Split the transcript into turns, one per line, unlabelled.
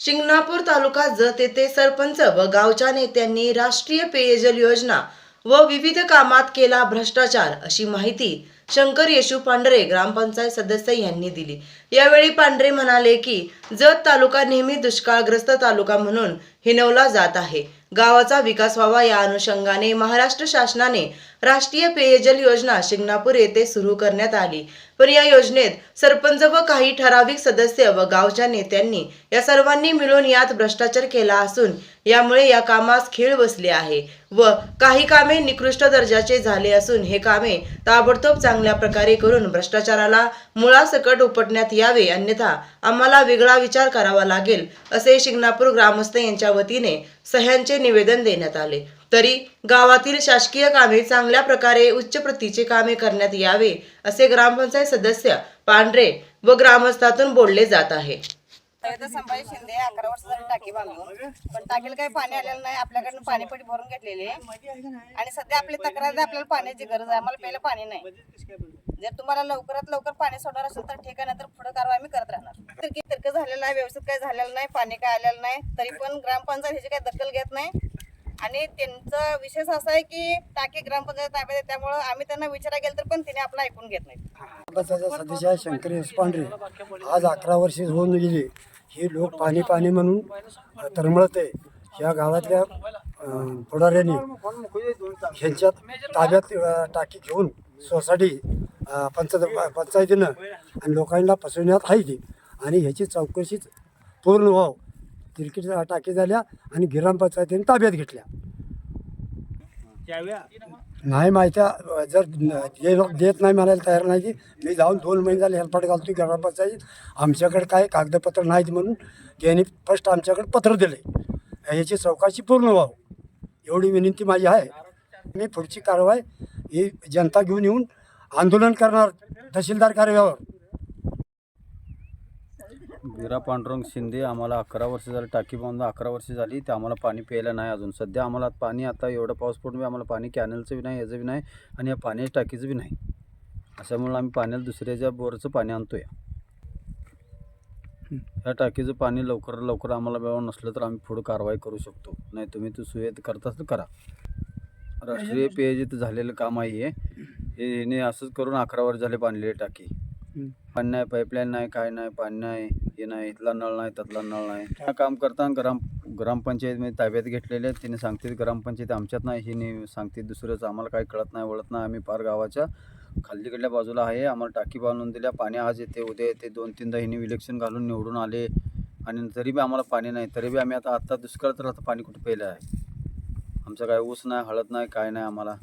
शिंगणापूर तालुका जत येथे सरपंच व गावच्या नेत्यांनी राष्ट्रीय पेयजल योजना व विविध कामात केला भ्रष्टाचार अशी माहिती शंकर येशू पांढरे ग्रामपंचायत सदस्य यांनी दिली. यावेळी पांढरे म्हणाले की जत तालुका नेहमी दुष्काळग्रस्त तालुका म्हणून हिनवला जात आहे. गावाचा विकास व्हावा या अनुषंगाने महाराष्ट्र शासनाने राष्ट्रीय पेयजल योजना शिंगणापूर येथे सुरू करण्यात आली. पण या योजनेत सरपंच व काही ठराविक सदस्य व गावच्या नेत्यांनी या सर्वांनी मिळून यात भ्रष्टाचार केला असून यामुळे या कामास खीळ बसले आहे व काही कामे निकृष्ट दर्जाचे झाले असून हे कामे ताबडतोब चांगले चांगल्या प्रकारे करून भ्रष्टाचाराला मुळासकट उपटण्यात यावे अन्यथा आम्हाला वेगळा विचार करावा लागेल असे शिंगणापूर ग्रामस्थ यांच्या वतीने सह्यांचे निवेदन देण्यात आले. तरी गावातील शासकीय कामे चांगल्या प्रकारे उच्च प्रतीचे कामे करण्यात यावे असे ग्रामपंचायत सदस्य पांढरे व ग्रामस्थातून बोलले जात आहे.
संभाजी शिंदे अकरा वर्ष झाली टाकी बांधून. पण टाकीला काही पाणी आलेलं नाही. आपल्याकडनं पाणीपट्टी भरून घेतलेली आहे. आणि सध्या आपली तक्रार आपल्याला पाण्याची गरज आहे. आम्हाला पहिलं पाणी नाही. जर तुम्हाला लवकरात लवकर पाणी सोडणार असेल तर ठीक आहे. नाही तर पुढे कारवाई आम्ही करत राहणार. तिरकी तिरक झालेलं आहे. व्यवस्थित काही झालेलं नाही. पाणी काय आलेलं नाही. तरी पण ग्रामपंचायत ह्याची काही दखल घेत नाही. आणि त्यांचं विशेष असा आहे की टाकी ग्रामपंचायत ताब्यात आहे. त्यामुळं आम्ही त्यांना विचारायला गेलं तर पण तिने आपलं ऐकून घेत
नाही. सदस्य शंकर यशपांढरे आज अकरा वर्षे होऊन गेली. हे लोक पाणी पाणी म्हणून तरमळत आहे. ह्या गावातल्या पुढाऱ्यांनी ह्यांच्यात ताब्यात टाकी घेऊन सोसायटी पंच पंचायत पंचायतीनं आणि लोकांना फसवण्यात आहे ती आणि ह्याची चौकशी पूर्ण व्हाव. तिरकीट टाकी झाल्या आणि ग्रामपंचायतीने ताब्यात घेतल्या. नाही माहिती आहे, जर जे लोक देत नाही म्हणायला तयार नाही की मी जाऊन दोन महिने झाले हेल्पट घालतो ग्रामपंचायत आमच्याकडे काय कागदपत्र नाहीत म्हणून त्यांनी फर्स्ट आमच्याकडे पत्र दिले. याची चौकशी पूर्ण व्हावं. एवढी विनंती माझी आहे. मी पुढची कारवाई ही जनता घेऊन येऊन आंदोलन करणार तहसीलदार कार्यालयावर.
विरा पांडुरंग शिंदे आम्हाला अकरा वर्ष झाली टाकी बांधून अकरा वर्ष झाली ते आम्हाला पाणी प्यायला नाही अजून. सध्या आम्हाला पाणी आता एवढं पाऊस पडून बी आम्हाला पाणी कॅनलचं बी नाही याचं बी नाही आणि या पाण्याच्या टाकीचं बी नाही. अशामुळे आम्ही पाण्याला दुसऱ्याच्या बोरचं पाणी आणतो या या टाकीचं पाणी लवकर लवकर आम्हाला मिळवून नसलं तर आम्ही पुढं कारवाई करू शकतो. नाही तुम्ही तू सुविधा करताच तर करा. राष्ट्रीय पेयजित झालेलं काम आहे हे. हे हिने असंच करून अकरा वर्ष झाले बांधलेली टाकी. पाणी नाही पाईपलाईन नाही काय नाही पाणी नाही हे नाही इथला नळ नाही त्यातला नळ नाही. हा काम करताना ग्राम ग्रामपंचायतमध्ये ताब्यात घेतलेले आहेत. तिने सांगतील ग्रामपंचायत आमच्यात नाही. हिने सांगतील दुसरंच आम्हाला काही कळत नाही वळत नाही. आम्ही पार गावाच्या खाल्लीकडल्या बाजूला आहे. आम्हाला टाकी बांधून दिल्या. पाणी आज येते उद्या येते. दोन तीनदा हिने इलेक्शन घालून निवडून आले. आणि तरी बी आम्हाला पाणी नाही. तरी बी आम्ही आता आत्ता दुष्काळ तर आता पाणी कुठं पहिलं आहे? आमचं काय ऊस नाही हळद नाही काय नाही आम्हाला.